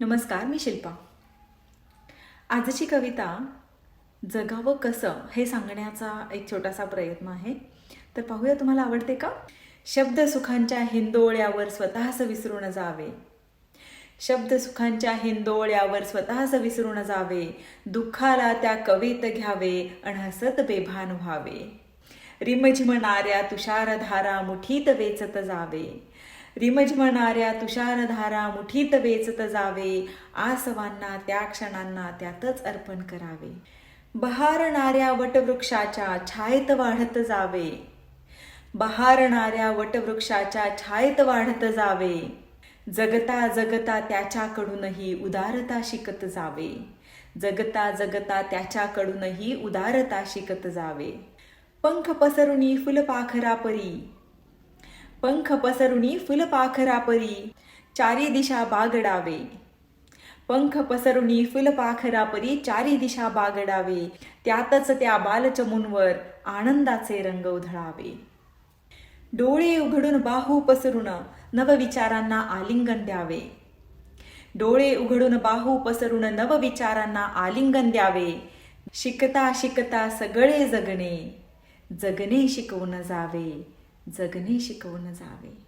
नमस्कार मी शिल्पा. आजची कविता जगावं कसं हे सांगण्याचा एक छोटासा प्रयत्न आहे. तर पाहूया तुम्हाला आवडते का? शब्द सुखांच्या हिंदोळ्यावर स्वतःच विसरून जावे. शब्द सुखांच्या हिंदोळ्यावर स्वतःच विसरून जावे. दुःखाला त्या कवीत घ्यावे अणहसत बेभान व्हावे. रिमझिमणाऱ्या तुषारधारा मुठीत वेचत जावे. रिमझमणाऱ्या तुषारधारा मुठीत वेचत जावे. आसवांना त्या क्षणांना त्यातच अर्पण करावे. बहारणाऱ्या वटवृक्षाच्या छायेत वाढत जावे. बहारणाऱ्या वटवृक्षाच्या छायेत वाढत जावे. जगता जगता त्याच्याकडूनही उदारता शिकत जावे. जगता जगता त्याच्याकडूनही उदारता शिकत जावे. पंख पसरुनी फुलपाखरा परी पंख पसरुनी फुलपाखरापरी चारी दिशा बागडावे. पंख पसरुनी फुलपाखरापरी चारी दिशा बागडावे. त्यातच त्या बालचमूंवर आनंदाचे रंग उधळावे. डोळे उघडून बाहू पसरून नवविचारांना आलिंगन द्यावे. डोळे उघडून बाहू पसरून नवविचारांना आलिंगन द्यावे. शिकता शिकता सगळे जगणे जगणे शिकवून जावे. जगणे शिकवून जावे.